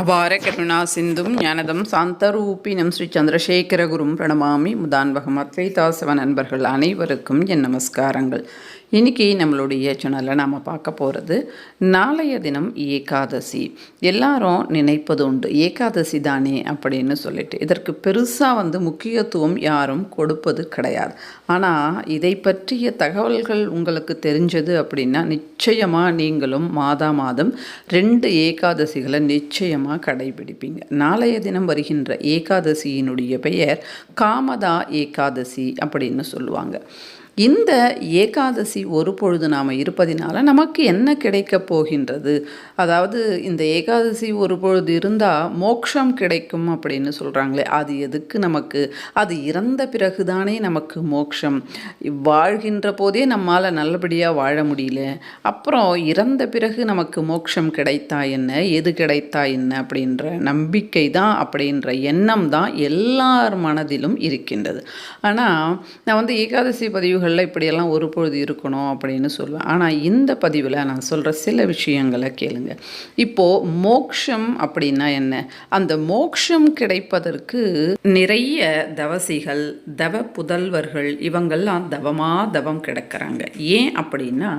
அபார கருணா சிந்தும் ஞானதம் சாந்தரூபினம் ஸ்ரீ சந்திரசேகரகுரும் பிரணமாமி முதான்பகம் அத்வைதாசவ நண்பர்கள் அனைவருக்கும் என் நமஸ்காரங்கள். இன்றைக்கி நம்மளுடைய சேனலில் நாம் பார்க்க போகிறது நாளைய தினம் ஏகாதசி. எல்லாரும் நினைப்பது உண்டு ஏகாதசி தானே அப்படின்னு சொல்லிட்டு. இதற்கு பெருசாக வந்து முக்கியத்துவம் யாரும் கொடுப்பது கிடையாது. ஆனால் இதை பற்றிய தகவல்கள் உங்களுக்கு தெரிஞ்சது அப்படின்னா நிச்சயமாக நீங்களும் மாதா மாதம் ரெண்டு ஏகாதசிகளை நிச்சயமாக கடைபிடிப்பீங்க. நாளைய தினம் வருகின்ற ஏகாதசியினுடைய பெயர் காமதா ஏகாதசி அப்படின்னு சொல்லுவாங்க. இந்த ஏகாதசி ஒரு பொழுது நாம் இருப்பதினால நமக்கு என்ன கிடைக்கப் போகின்றது? அதாவது இந்த ஏகாதசி ஒரு பொழுது இருந்தால் மோட்சம் கிடைக்கும் அப்படின்னு சொல்கிறாங்களே அது எதுக்கு நமக்கு? அது இறந்த பிறகுதானே நமக்கு மோட்சம் வாழ்கின்ற போதே நம்மால் நல்லபடியாக வாழ முடியல. அப்புறம் இறந்த பிறகு நமக்கு மோட்சம் கிடைத்தா என்ன? எது கிடைத்தா என்ன? அப்படின்ற நம்பிக்கை தான் அப்படின்ற எண்ணம் தான் எல்லார் மனதிலும் இருக்கின்றது. ஆனால் நான் வந்து ஏகாதசி பதிவுகள் பதிவுகளில் இப்படியெல்லாம் ஒரு பொழுது இருக்கணும் அப்படின்னு சொல்லுவேன். ஆனால் இந்த பதிவில் நான் சொல்கிற சில விஷயங்களை கேளுங்க. இப்போது மோக்ஷம் அப்படின்னா என்ன? அந்த மோக்ஷம் கிடைப்பதற்கு நிறைய தவசிகள் தவ புதல்வர்கள் இவங்கெல்லாம் தவமா தவம் கிடக்கிறாங்க. ஏன் அப்படின்னா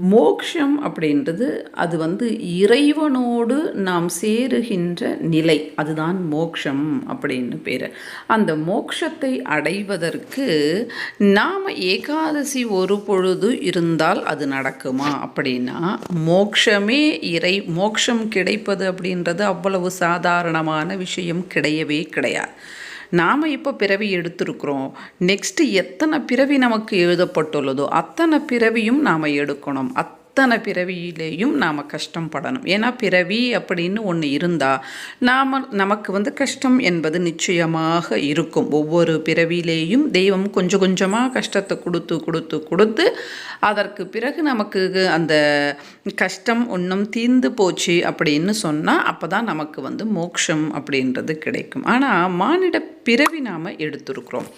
மோக்ஷம் அப்படின்றது அது வந்து இறைவனோடு நாம் சேருகின்ற நிலை. அதுதான் மோக்ஷம் அப்படின்னு பேர். அந்த மோக்ஷத்தை அடைவதற்கு நாம் ஏகாதசி ஒரு பொழுது இருந்தால் அது நடக்குமா? அப்படின்னா மோக்ஷமே இறை மோக்ஷம் கிடைப்பது அப்படின்றது அவ்வளவு சாதாரணமான விஷயம் கிடையவே கிடையாது. நாம் இப்போ பிறவி எடுத்திருக்கிறோம். நெக்ஸ்ட்டு எத்தனை பிறவி நமக்கு எழுதப்பட்டுள்ளதோ அத்தனை பிறவியும் நாம் எடுக்கணும். அத் அத்தனை பிறவியிலேயும் நாம் கஷ்டப்படணும் ஏன்னா பிறவி அப்படின்னு ஒன்று இருந்தால் நாம் நமக்கு வந்து கஷ்டம் என்பது நிச்சயமாக இருக்கும். ஒவ்வொரு பிறவியிலேயும் தெய்வம் கொஞ்சம் கொஞ்சமாக கஷ்டத்தை கொடுத்து கொடுத்து கொடுத்து அதற்கு பிறகு நமக்கு அந்த கஷ்டம் ஒன்றும் தீர்ந்து போச்சு அப்படின்னு சொன்னால் அப்போ தான் நமக்கு வந்து மோட்சம் அப்படின்றது கிடைக்கும். ஆனால் மானிட பிறவி நாம் எடுத்திருக்கிறோம்.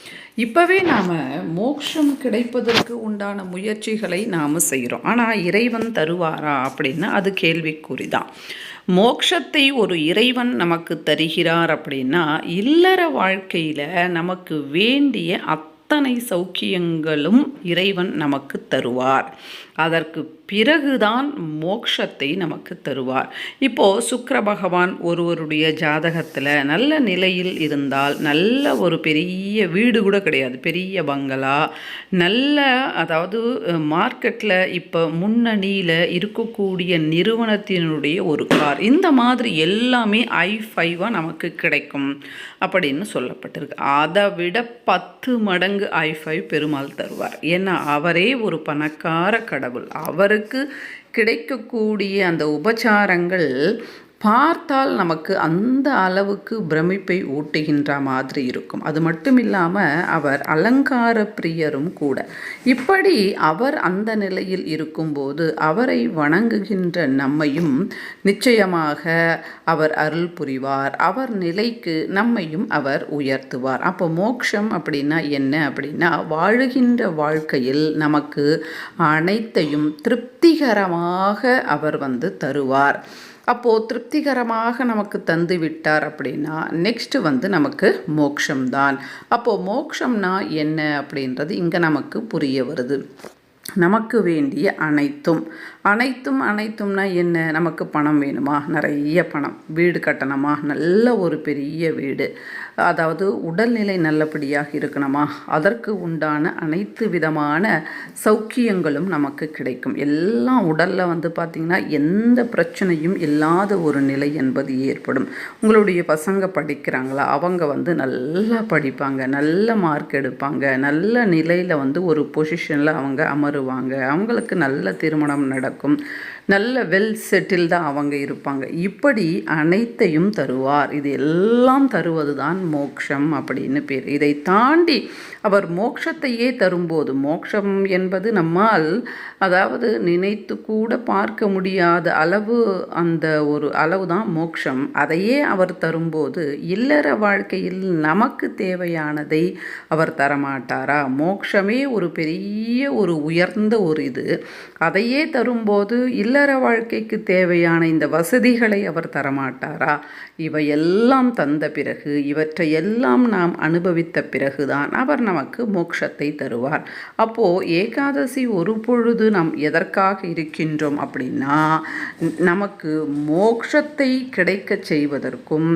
இப்போவே நாம் மோட்சம் கிடைப்பதற்கு உண்டான முயற்சிகளை நாம் செய்கிறோம் ஆனால் இறை இறைவன் தருவாரா அப்படின்னா அது கேள்விக்குறிதான். மோக்ஷத்தை ஒரு இறைவன் நமக்கு தருகிறார் அப்படின்னா இல்லற வாழ்க்கையில் நமக்கு வேண்டிய அத்தனை சௌக்கியங்களும் இறைவன் நமக்கு தருவார். அதற்கு பிறகுதான் மோக்ஷத்தை நமக்கு தருவார். இப்போது சுக்கர பகவான் ஒருவருடைய ஜாதகத்தில் நல்ல நிலையில் இருந்தால் நல்ல ஒரு பெரிய வீடு கூட கிடையாது. பெரிய பங்களா நல்ல அதாவது மார்க்கெட்டில் இப்போ முன்னணியில் இருக்கக்கூடிய நிறுவனத்தினுடைய ஒரு கார். இந்த மாதிரி எல்லாமே ஐ ஃபைவாக நமக்கு கிடைக்கும் அப்படின்னு சொல்லப்பட்டிருக்கு. அதை விட பத்து மடங்கு ஐ ஃபைவ் பெருமாள் தருவார். ஏன்னா அவரே ஒரு பணக்கார கடவுள். அவருக்கு கிடைக்கக்கூடிய அந்த உபச்சாரங்கள் பார்த்தால் நமக்கு அந்த அளவுக்கு பிரமிப்பை ஊட்டுகின்ற மாதிரி இருக்கும். அது மட்டும் இல்லாமல் அவர் அலங்கார பிரியரும் கூட. இப்படி அவர் அந்த நிலையில் இருக்கும்போது அவரை வணங்குகின்ற நம்மையும் நிச்சயமாக அவர் அருள் புரிவார். அவர் நிலைக்கு நம்மையும் அவர் உயர்த்துவார். அப்போ மோக்ஷம் அப்படின்னா என்ன அப்படின்னா வாழுகின்ற வாழ்க்கையில் நமக்கு அனைத்தையும் திருப்திகரமாக அவர் வந்து தருவார். அப்போது திருப்திகரமாக நமக்கு தந்து விட்டார் அப்படின்னா நெக்ஸ்ட்டு வந்து நமக்கு மோக்ஷம்தான். அப்போது மோக்ஷம்னா என்ன அப்படின்றது இங்கே நமக்கு புரிய வருது. நமக்கு வேண்டிய அனைத்தும். அனைத்தும் அனைத்தும்னா என்ன? நமக்கு பணம் வேணுமா? நிறைய பணம். வீடு கட்டணுமா? நல்ல ஒரு பெரிய வீடு. அதாவது உடல்நிலை நல்லபடியாக இருக்கணுமா? அதற்கு உண்டான அனைத்து விதமான சௌக்கியங்களும் நமக்கு கிடைக்கும். எல்லாம் உடலில் வந்து பார்த்திங்கன்னா எந்த பிரச்சனையும் இல்லாத ஒரு நிலை என்பது ஏற்படும். உங்களுடைய பசங்க படிக்கிறாங்களா? அவங்க வந்து நல்லா படிப்பாங்க. நல்ல மார்க் எடுப்பாங்க. நல்ல நிலையில் வந்து ஒரு பொசிஷனில் அவங்க வருவாங்க அவங்களுக்கு நல்ல திருமணம் நடக்கும். நல்ல வெல் செட்டில்டாக அவங்க இருப்பாங்க. இப்படி அனைத்தையும் தருவார். இது எல்லாம் தருவது தான் மோக்ஷம் அப்படின்னு பேர். இதை தாண்டி அவர் மோக்ஷத்தையே தரும்போது மோக்ஷம் என்பது நம்மால் அதாவது நினைத்து கூட பார்க்க முடியாத அளவு அந்த ஒரு அளவு தான் மோக்ஷம். அதையே அவர் தரும்போது இல்லற வாழ்க்கையில் நமக்கு தேவையானதை அவர் தரமாட்டாரா? மோக்ஷமே ஒரு பெரிய ஒரு உயர்ந்த ஒரு இது. அதையே தரும்போது இல்லற இல்லற வாழ்க்கைக்கு தேவையான இந்த வசதிகளை அவர் தரமாட்டாரா? இவையெல்லாம் தந்த பிறகு இவற்றை எல்லாம் நாம் அனுபவித்த பிறகுதான் அவர் நமக்கு மோட்சத்தை தருவார். அப்போது ஏகாதசி ஒரு பொழுது நாம் எதற்காக இருக்கின்றோம் அப்படின்னா நமக்கு மோட்சத்தை கிடைக்க செய்வதற்கும்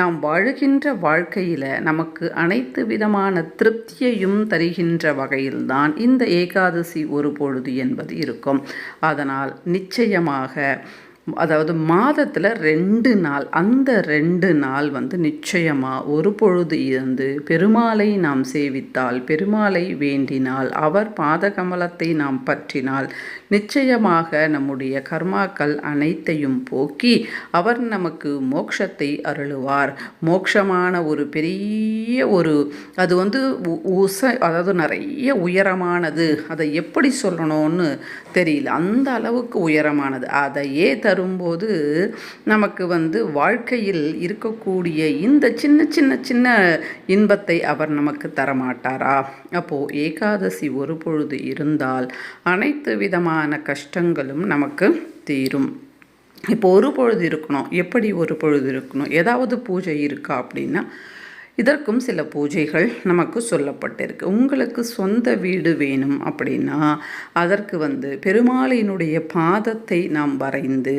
நாம் வாழுகின்ற வாழ்க்கையில் நமக்கு அனைத்து விதமான திருப்தியையும் தருகின்ற வகையில்தான் இந்த ஏகாதசி ஒரு பொழுது என்பது இருக்கும். அதனால் நிச்சயமாக அதாவது மாதத்தில் ரெண்டு நாள் அந்த ரெண்டு நாள் வந்து நிச்சயமாக ஒரு பொழுது இருந்து பெருமாளை நாம் சேவித்தால் பெருமாளை வேண்டினால் அவர் பாதகமலத்தை நாம் பற்றினால் நிச்சயமாக நம்முடைய கர்மாக்கள் அனைத்தையும் போக்கி அவர் நமக்கு மோட்சத்தை அருளுவார். மோட்சமான ஒரு பெரிய ஒரு அது வந்து உச அதாவது நிறைய உயரமானது. அதை எப்படி சொல்லணும்னு தெரியல. அந்த அளவுக்கு உயரமானது. அதையே தரும்போது நமக்கு வந்து வாழ்க்கையில் இருக்கக்கூடிய இந்த சின்ன சின்ன சின்ன இன்பத்தை அவர் நமக்கு தரமாட்டாரா? அப்போது ஏகாதசி ஒரு பொழுது இருந்தால் அனைத்து விதமான கஷ்டங்களும் நமக்கு தீரும். இப்போ ஒரு பொழுது இருக்கணும். எப்படி ஒரு பொழுது இருக்கணும்? ஏதாவது பூஜை இருக்கா அப்படின்னா இதற்கும் சில பூஜைகள் நமக்கு சொல்லப்பட்டிருக்கு. உங்களுக்கு சொந்த வீடு வேணும் அப்படின்னா அதற்கு வந்து பெருமாளினுடைய பாதத்தை நாம் வரைந்து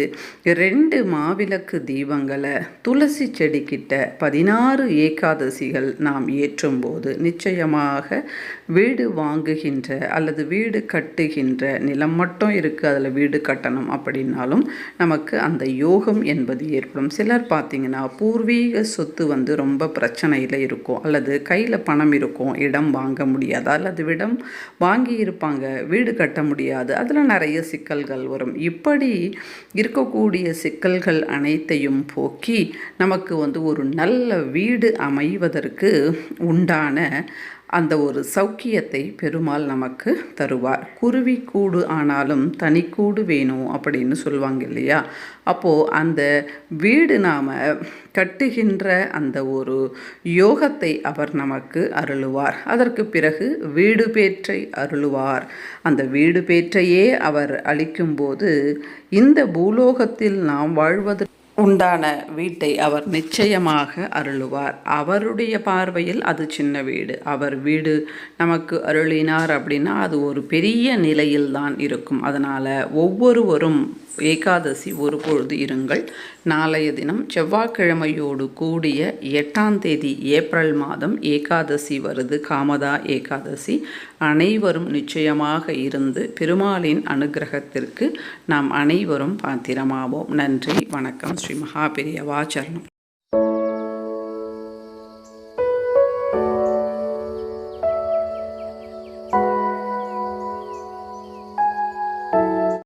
ரெண்டு மாவிளக்கு தீபங்களை துளசி செடிக்கிட்ட பதினாறு ஏகாதசிகள் நாம் ஏற்றும்போது நிச்சயமாக வீடு வாங்குகின்ற அல்லது வீடு கட்டுகின்ற நிலம் மட்டும் இருக்குது அதில் வீடு கட்டணும் அப்படின்னாலும் நமக்கு அந்த யோகம் என்பது ஏற்படும். சிலர் பார்த்திங்கன்னா பூர்வீக சொத்து வந்து ரொம்ப பிரச்சனை கையில் இருக்கும் அல்லது கையில் பணம் இருக்கும் இடம் வாங்க முடியாது அல்லது இடம் வாங்கி இருப்பாங்க வீடு கட்ட முடியாது அதில் நிறைய சிக்கல்கள் வரும். இப்படி இருக்கக்கூடிய சிக்கல்கள் அனைத்தையும் போக்கி நமக்கு வந்து ஒரு நல்ல வீடு அமைவதற்கு உண்டான அந்த ஒரு சௌக்கியத்தை பெருமாள் நமக்கு தருவார். குருவி கூடு ஆனாலும் தனிக்கூடு வேணும் அப்படின்னு சொல்லுவாங்க இல்லையா? அப்போது அந்த வீடு நாம் கட்டுகின்ற அந்த ஒரு யோகத்தை அவர் நமக்கு அருளுவார். அதற்கு பிறகு வீடு பேற்றை அருளுவார். அந்த வீடு பேற்றையே அவர் அளிக்கும்போது இந்த பூலோகத்தில் நாம் வாழ்வது உண்டான வீட்டை அவர் நிச்சயமாக அருளுவார். அவருடைய பார்வையில் அது சின்ன வீடு. அவர் வீடு நமக்கு அருளினார் அப்படின்னா அது ஒரு பெரிய நிலையில் தான் இருக்கும். அதனால் ஒவ்வொருவரும் ஏகாதசி ஒரு பொழுது இருங்கள். நாளைய தினம் செவ்வாய்க்கிழமையோடு கூடிய எட்டாம் தேதி ஏப்ரல் மாதம் ஏகாதசி வருது. காமதா ஏகாதசி. அனைவரும் நிச்சயமாக இருந்து பெருமாளின் அனுகிரகத்திற்கு நாம் அனைவரும் பாத்திரமாவோம். நன்றி வணக்கம். ஸ்ரீ மகாபெரியவாச்சரணம்